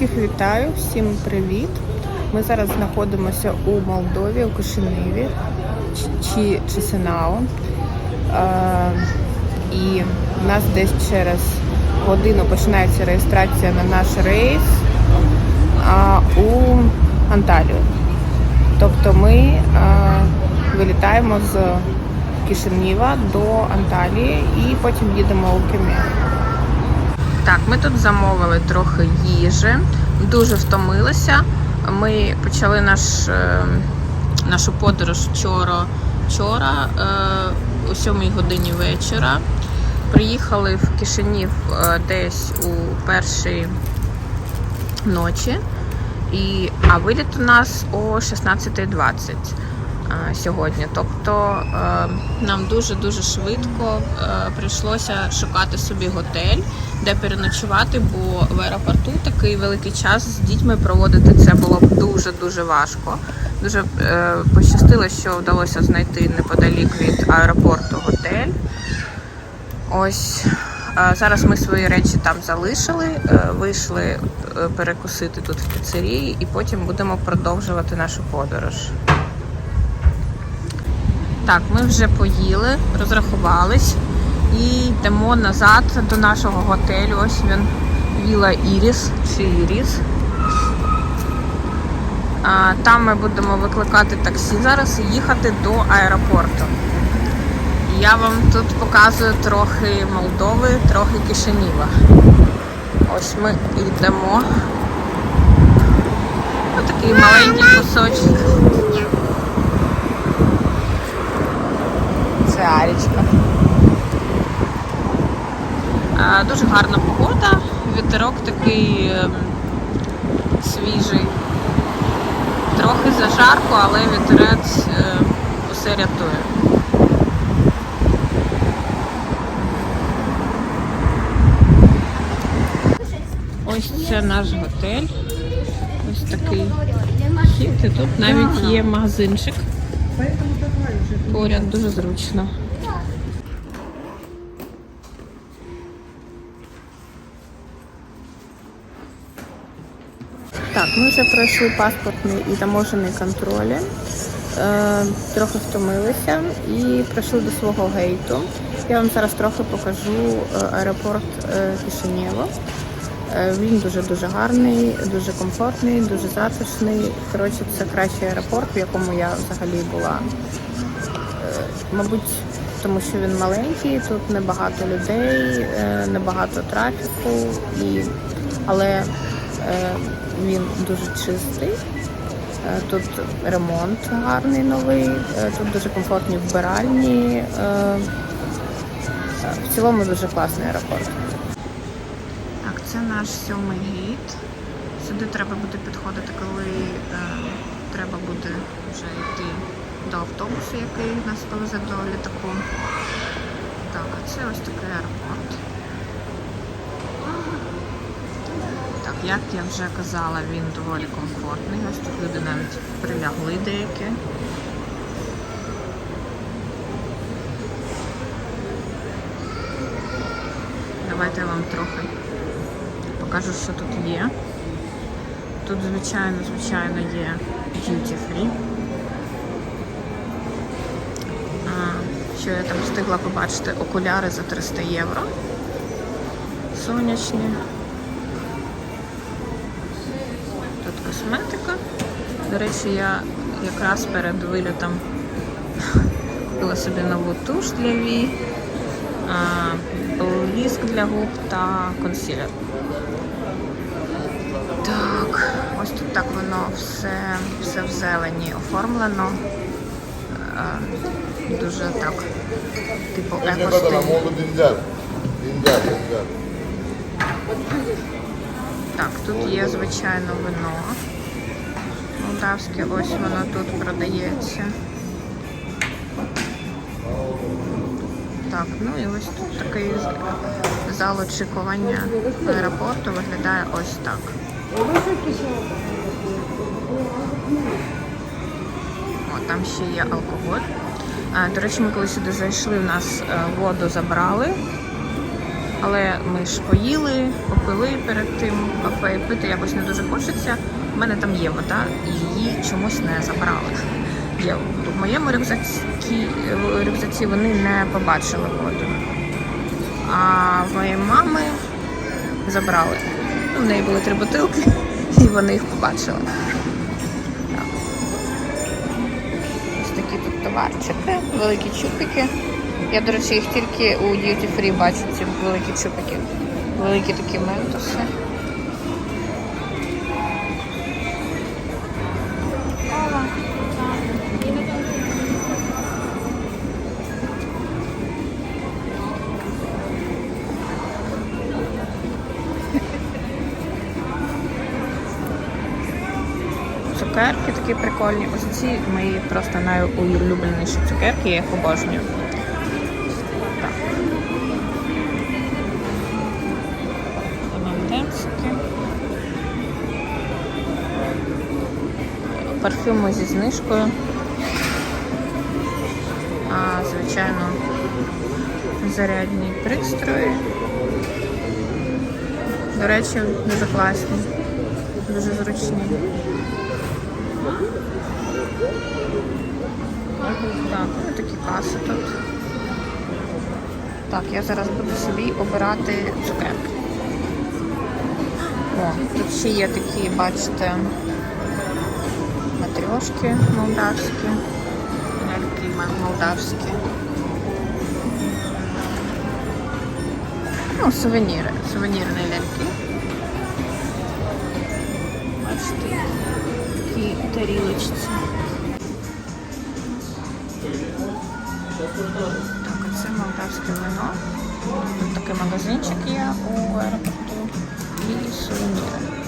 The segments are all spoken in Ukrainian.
Всіх вітаю, всім привіт. Ми зараз знаходимося у Молдові, у Кишиневі чи Чисинау. Е, і в нас десь через годину починається реєстрація на наш рейс а, у Анталію. Тобто ми е, вилітаємо з Кишинєва до Анталії і потім їдемо у Кемер. Так, ми тут замовили трохи їжі, дуже втомилися. Ми почали наш, е, нашу подорож вчора, вчора е, о 7 годині вечора. Приїхали в Кишинів е, десь у першій ночі, і, а виліт у нас о 16.20 е, сьогодні. Тобто е, нам дуже-дуже швидко е, прийшлося шукати собі готель, де переночувати, бо в аеропорту такий великий час з дітьми проводити це було б дуже-дуже важко. Дуже е, пощастило, що вдалося знайти неподалік від аеропорту готель. Ось зараз ми свої речі там залишили, вийшли перекусити тут в піцерії і потім будемо продовжувати нашу подорож. Так, ми вже поїли, розрахувались і йдемо назад до нашого готелю. Ось він Віла Іріс чи Іріс. Там ми будемо викликати таксі зараз і їхати до аеропорту. Я вам тут показую трохи Молдови, трохи Кишинєва. Ось ми йдемо. Ось такий маленький кусочок. Це Арічка. Дуже гарна погода, вітерок такий ем, свіжий. Трохи зажарко, але вітерець е, усе рятує. Ось це наш готель. Ось такий хід. І тут навіть є магазинчик. Поряд дуже зручно. Так, ми вже пройшли паспортний і таможений контролі. Е, трохи втомилися і прийшли до свого гейту. Я вам зараз трохи покажу е, аеропорт е, Кишинєво. Е, Він дуже-дуже гарний, дуже комфортний, дуже затишний. Коротше, це кращий аеропорт, в якому я взагалі була. Мабуть, тому що він маленький, тут небагато людей, е, небагато трафіку, і... але е, він дуже чистий. Е, Тут ремонт гарний новий, тут дуже комфортні вбиральні. В цілому дуже класний аеропорт. Так, це наш сьомий гейт. Сюди треба буде підходити, коли треба буде вже йти до автобусу, який нас повезе до літаку. Так, а це ось такий аеропорт. Так, як я вже казала, він доволі комфортний. Ось тут люди навіть прилягли деякі. Давайте я вам трохи покажу, що тут є. Тут, звичайно, звичайно, є duty free. А, Що я там встигла побачити? Окуляри за 300 євро. Сонячні. Тут косметика. До речі, я якраз перед вилітом купила собі нову туш для Ві, а, блиск для губ та консилер. Так, ось тут так воно все, все в зелені оформлено. Дуже так, типу еко-стиль. Так, тут є, звичайно, вино. Молдавське, ось воно тут продається. Так, ну і ось тут такий зал очікування аеропорту виглядає ось так. Там ще є алкоголь. До речі, ми коли сюди зайшли, у нас е, воду забрали. Але ми ж поїли, попили перед тим кафе, пити якось не дуже хочеться. У мене там є вода, і її чомусь не забрали. Є в моєму рюкзаці, рюкзаці вони не побачили воду. А в моєї мами забрали. В неї були три бутилки, і вони їх побачили. Тут товарчики, великі чупики. Я, до речі, їх тільки у Duty Free бачу, ці великі чупики. Великі такі ментоси. Такі прикольні. Ось ці мої просто найулюбленіші цукерки, я їх обожнюю. Так. Парфюми зі знижкою. А, звичайно, зарядні пристрої. До речі, дуже класні, дуже зручні. Так, ну такі каси тут. Так, я зараз буду собі обирати цукерки. О, тут ще є такі, бачите, матрьошки молдавські, м- молдавські. Ну, сувеніри, сувенірні ляльки. Бачите, такі тарілочці. Так, це молдавське вино. Тут такий магазинчик є у аеропорту і сувеніри.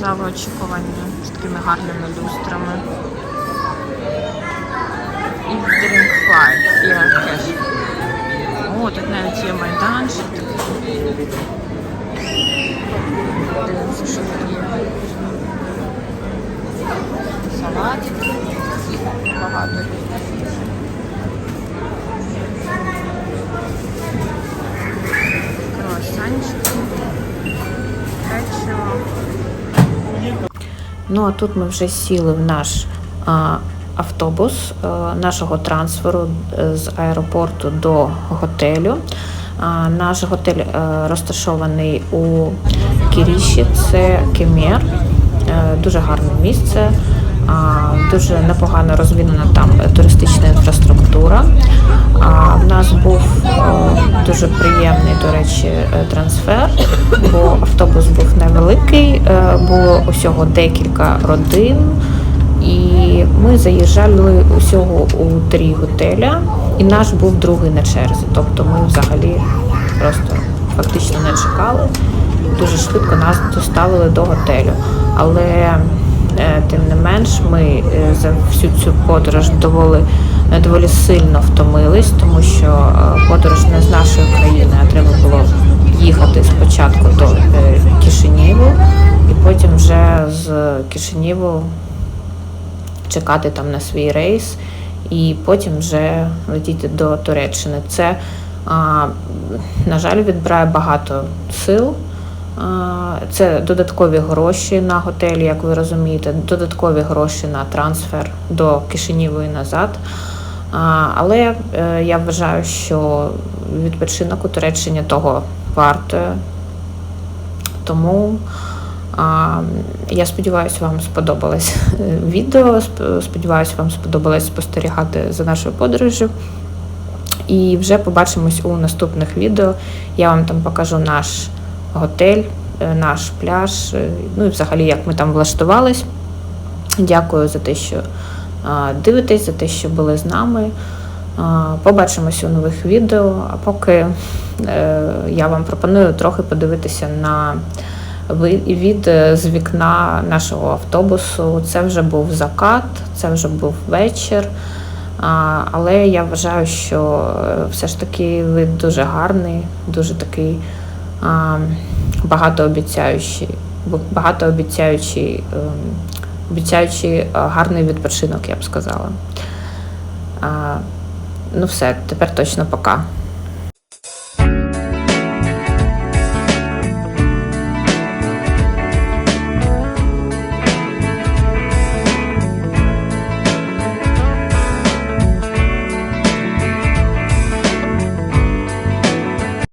Біля очікування з такими гарними люстрами. І Drink Fly, є теж. О, тут навіть є майданчик. Дивимося, що тут є. Салатики. Багато різних. Печиво. Ну а тут ми вже сіли в наш автобус а, нашого трансферу е, з аеропорту до готелю. Наш готель е, розташований у Кіріші, це Кемєр, Е, дуже гарне місце. Дуже непогано розвинена там туристична інфраструктура. А в нас був дуже приємний, до речі, е, трансфер, бо автобус був невеликий, е, було усього декілька родин, і ми заїжджали усього у три готеля, і наш був другий на черзі. Тобто ми взагалі просто фактично не чекали. Дуже швидко нас доставили до готелю. Але е, тим не менш, ми е, за всю цю подорож доволі, е, доволі сильно втомились, тому що е, подорож не з нашої країни, а треба було їхати спочатку до е, Кишинєву, і потім вже з Кишинєву чекати там на свій рейс, і потім вже летіти до Туреччини. Це, на жаль, відбирає багато сил. Це додаткові гроші на готель, як ви розумієте, додаткові гроші на трансфер до Кишинєву і назад. Але е, я вважаю, що відпочинок у Туреччині того вартує. Тому я сподіваюся, вам сподобалось відео. сп- Сподіваюся, вам сподобалось спостерігати за нашою подорожю. І вже побачимось у наступних відео. Я вам там покажу наш готель, е, наш пляж, е, ну і взагалі, як ми там влаштувались. Дякую за те, що дивитесь, за те, що були з нами. Побачимося у нових відео. А поки е, я вам пропоную трохи подивитися на від з вікна нашого автобусу. Це вже був закат, це вже був вечір. Але я вважаю, що все ж таки вид дуже гарний, дуже такий а, багатообіцяючий, багатообіцяючий, ем, обіцяючий е, гарний відпочинок, я б сказала. Ну все, тепер точно пока.